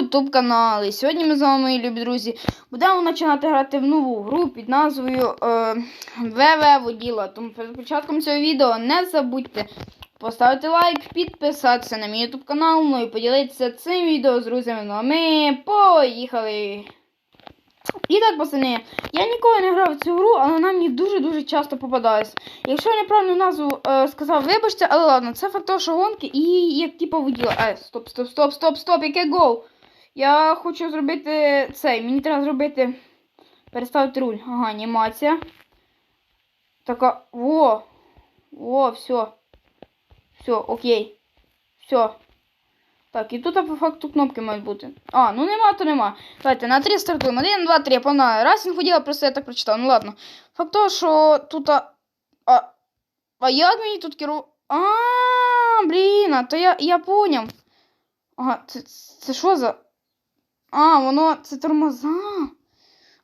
ютуб канал. І сьогодні ми з вами, мої любі друзі, будемо починати грати в нову гру під назвою е, ВВ Воділа. Тому перед початком цього відео не забудьте поставити лайк, підписатися на мій ютуб канал, ну і поділитися цим відео з друзями. Ну а ми поїхали! І так, пацани, я ніколи не грав в цю гру, але вона мені дуже-дуже часто попадалась. Якщо я неправильну назву е, сказав, вибачте, але ладно, це факт того, що і як типу воділа. Е, стоп, стоп, стоп, стоп, стоп, яке гол. Я хочу зробити цей. Мені треба зробити. Переставити руль. Ага, анімація. Така. Во. Во, все. Все, окей. Все. Так, і тут по факту кнопки мають бути. А, ну нема, то нема. Давайте на 3 стартуємо. 1, 2, 3, погнали. Раз він ходила, просто я так прочитав. Ну ладно. Факт того, що тут. А, а, а як мені тут керу. А, блін, а то я, я поняв. Ага, це, це що за. А, воно це тормоза.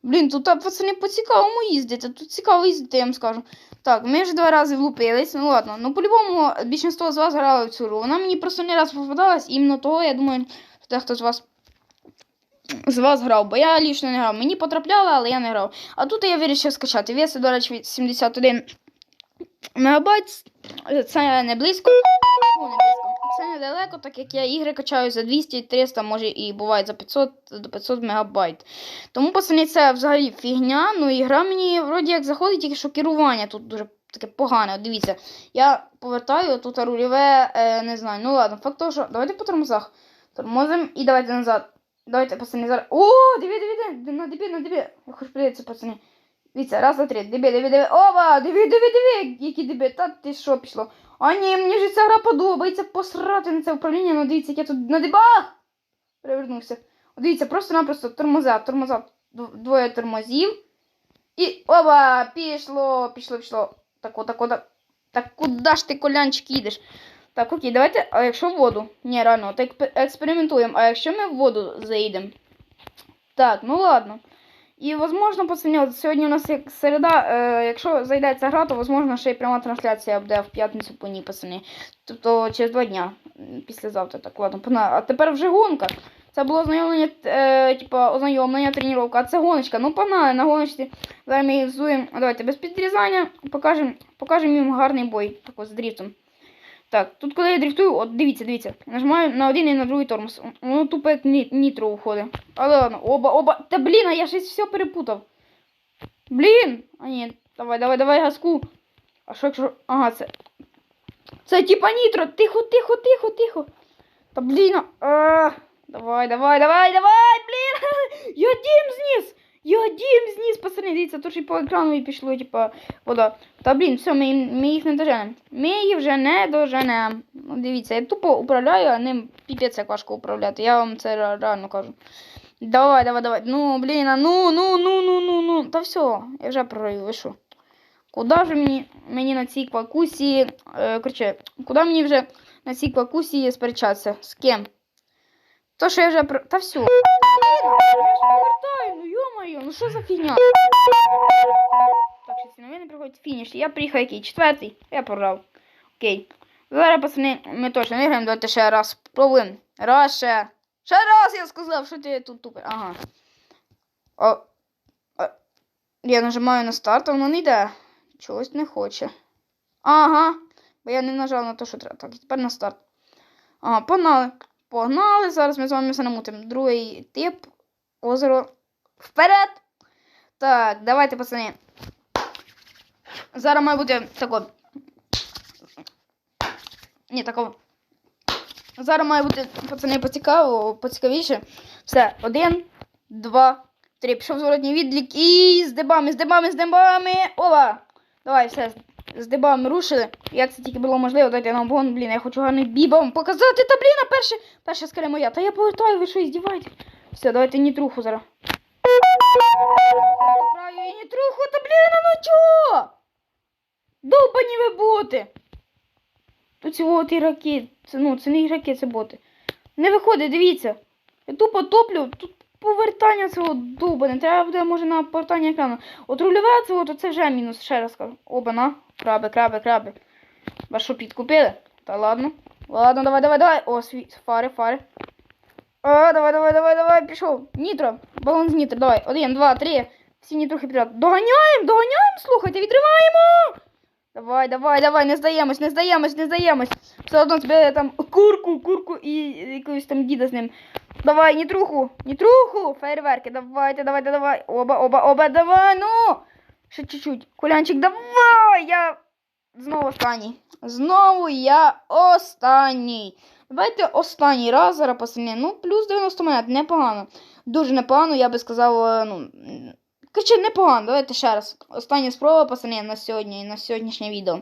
Блін, тут а, пацани по-цікавому їздити. Тут цікаво їздити, я вам скажу. Так, ми вже два рази влупились. Ну ладно. Ну по-любому більшість з вас грали в цю гру. Вона мені просто не раз попадалась, іменно того, я думаю, дехто з вас з вас грав, бо я лічно не грав. Мені потрапляло, але я не грав. А тут я вирішив скачати. Веси, до речі, від 71 мегабайт. Це не близько. Ну, не близько. Це недалеко, так як я ігри качаю за 200, 300, може і буває за 500 до 500 мегабайт. Тому, пацани, це взагалі фігня. Ну і гра мені вроді як заходить, тільки що керування тут дуже таке погане. Дивіться, я повертаю тут рульове, е, не знаю. Ну ладно, факт того, що давайте по тормозах. Тормозимо і давайте назад. Давайте, пацани, зараз. О, диви, диви, диви, на дебі, на дебі. Я хочу подивитися, пацани. Дивіться, раз, два, три. Диби, диби, диби. Оба! Диви, диви, диви, які диби. Та ти що пішло? А ні, мені ж ця гра подобається посрати на це управління. Ну дивіться, як я тут на дебах перевернувся. Дивіться, просто-напросто тормоза, тормоза, дв- двоє тормозів. І оба! Пішло, пішло, пішло. Так, отак, отак. Так куди ж ти, колянчик, їдеш? Так, окей, давайте, а якщо в воду? Ні, реально, так експериментуємо. А якщо ми в воду заїдемо? Так, ну ладно. І, возможно, пацани, от сьогодні у нас як середа, е, якщо зайде ця гра, то, возможно, ще й пряма трансляція буде в п'ятницю по ній, пацани. Тобто через два дня, післязавтра, так, ладно. А тепер вже гонка. Це було ознайомлення, е, типа, ознайомлення, тренування, а це гоночка. Ну, погнали, на гоночці. Зараз ми їх зуємо. Давайте без підрізання покажемо покажем їм гарний бой, так з дріфтом. Так, тут коли я дрифтую, от дивіться, дивіться. Нажимаю на один і на другий тормоз. Воно тупо як ні- нітро уходить. Але ладно, оба, оба. Та блін, а я щось все перепутав. Блін! А ні, давай, давай, давай газку. А що якщо. Ага, це. Це типа нітро. Тихо, тихо, тихо, тихо. Та блін. А, давай, давай, давай, давай, блін. Я дім зніс. Я дім зніс, пацани, дивіться, то і по екрану і пішло, типа, вода. Та блін, все, ми, ми їх не доженемо. Ми їх вже не доженемо. Ну, дивіться, я тупо управляю, а ним піпець як важко управляти. Я вам це ре- реально кажу. Давай, давай, давай. Ну, блін, ну, ну, ну, ну, ну, ну. Та все, я вже прораю, ви що? Куди ж мені, мені на цій квакусі, е, короче, куди мені вже на цій квакусі сперечатися? З ким? То, що я вже про... Та все. Я ж повертаю, ну йо-моє, ну що за фігня? Так, щось новини приходять фініш. Я приїхав який? Четвертий. Я програв. Окей. Зараз, пацани, ми точно виграємо. Давайте ще раз спробуємо. Раз ще. Ще раз я сказав, що ти тут тупий. Ага. О, а, я нажимаю на старт, а воно не йде. Чогось не хоче. Ага. Бо я не нажав на те, що треба. Так, і тепер на старт. Ага, погнали. Погнали. Зараз ми з вами все намутимо. Другий тип. Озеро. Вперед! Так, давайте, пацани. Зараз має бути тако. Ні, такого. Зараз має бути, пацани, поцікаво, поцікавіше. Все, один, два, три. Пішов зворотній відлік і з дебами, з дебами, з дебами. Ова! Давай, все. З дебами рушили. Як це тільки було можливо, дайте нам вон, блін, я хочу гарний бібом показати. Та блін, перше, перша скаля моя. Та я повертаю, ви що, здіваєте? Все, давайте нітруху зараз. Краю і нітруху, та блін, ну чого? Довбані ви боти. Тут от ігроки. Це, ну, це не ігроки, це боти. Не виходить, дивіться. Я тупо топлю, тут повертання цього довбане. Треба буде, може, на повертання екрану. От рульове цього, то це вже мінус, ще раз кажу. Оба-на. Краби, краби, краби. Вас що підкупили? Та ладно. Ладно, давай, давай, давай. О, світ, фари, фари. А, давай, давай, давай, давай, пішов. Нітро, балон з нітро, давай. Один, два, три. Всі нітрохи підряд. Доганяємо, доганяємо, слухайте, відриваємо. Давай, давай, давай, не здаємось, не здаємось, не здаємось. Все одно збили там курку, курку і якусь там діда з ним. Давай, нітруху, нітруху, фейерверки, давайте, давайте, давай. Оба, оба, оба, давай, ну. Ще чуть-чуть. Кулянчик, давай, я знову останній. Знову я останній. Давайте останній раз зараз посильніше. Ну, плюс 90 монет, непогано. Дуже непогано, я би сказав, е, ну. Короче, непогано, давайте ще раз. Остання спроба пацани, на сьогодні на сьогоднішнє відео.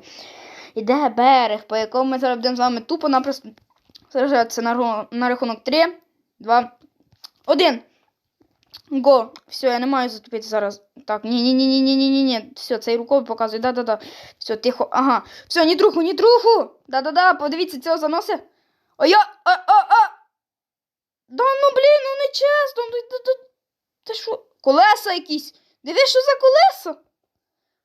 Іде берег, по якому ми зараз будемо з вами тупо-напросто сражатися на на рахунок 3, 2, 1. Го. Все, я не маю затупити зараз. Так, ні-ні-ні-ні-ні-ні-ні. Все, цей рукою показує. Да-да-да. Все, тихо. Ага. Все, ні труху, ні труху. Да-да-да, подивіться, цього заносить. А я. А, а, а. Да ну блін, ну не чесно. Ну, та- Та що? Колеса якісь. Диви, що за колеса?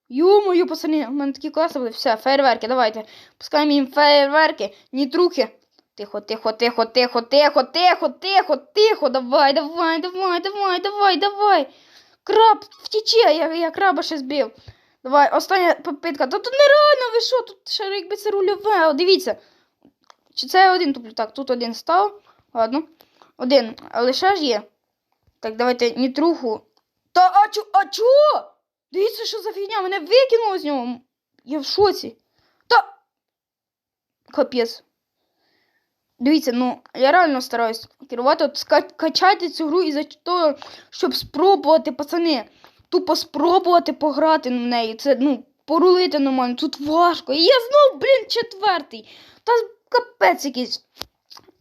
Йо-моє, пацани, у мене такі колеса були. Все, фейерверки, давайте. Пускаємо їм фейерверки, ні трухи. Тихо, тихо, тихо, тихо, тихо, тихо, тихо, тихо. Давай, давай, давай, давай, давай, давай. Краб втіче, я, я краба ще збив. Давай, остання попитка. Та тут нереально, ви що? Тут ще якби це рульове. О, дивіться. Чи це я один туплю? Так, тут один став. Ладно. Один. Але ще ж є. Так, давайте нітруху. Та а чу, а чо? Дивіться, що за фігня, мене викинуло з нього. Я в шоці. Та. Капець. Дивіться, ну, я реально стараюсь керувати, от качати цю гру із-за того, щоб спробувати, пацани, тупо спробувати пограти в неї. Це, ну, порулити нормально. Тут важко. І я знов, блін, четвертий. Та капець якийсь.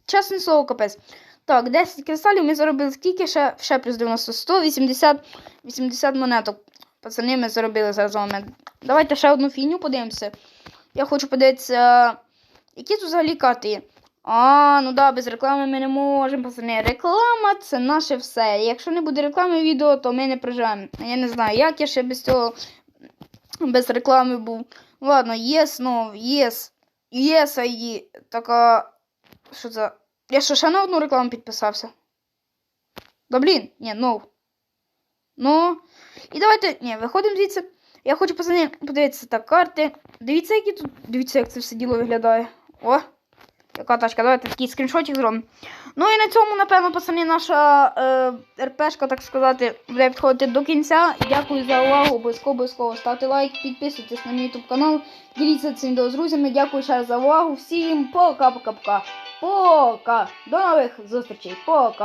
Чесне слово, капець. Так, 10 кристалів ми заробили скільки ще, ще плюс 90, 180 80 монеток. Пацани, ми заробили зараз вами. Давайте ще одну фігню подивимося. Я хочу подивитися, які тут взагалі карти є. А, ну да, без реклами ми не можемо, пацани. Реклама це наше все. Якщо не буде реклами відео, то ми не проживемо. Я не знаю, як я ще без цього без реклами був. Ладно, yes, no, yes. Yes, ID. а. Що це? Я що, ще на одну рекламу підписався? Да блін, ні, ну. Ну. І давайте. Ні, виходимо звідси. Я хочу пацани, подивитися так карти. Дивіться, які тут. Дивіться, як це все діло виглядає. О! Яка тачка, давайте такий скріншотик зробимо. Ну і на цьому, напевно, пацани, наша е, РПшка, так сказати, буде підходити до кінця. Дякую за увагу. Обов'язково обов'язково ставте лайк, підписуйтесь на мій YouTube канал, діліться цим відео з друзями. Дякую ще раз за увагу. Всім пока-пока-пока. Пока. До нових зустрічей. Пока.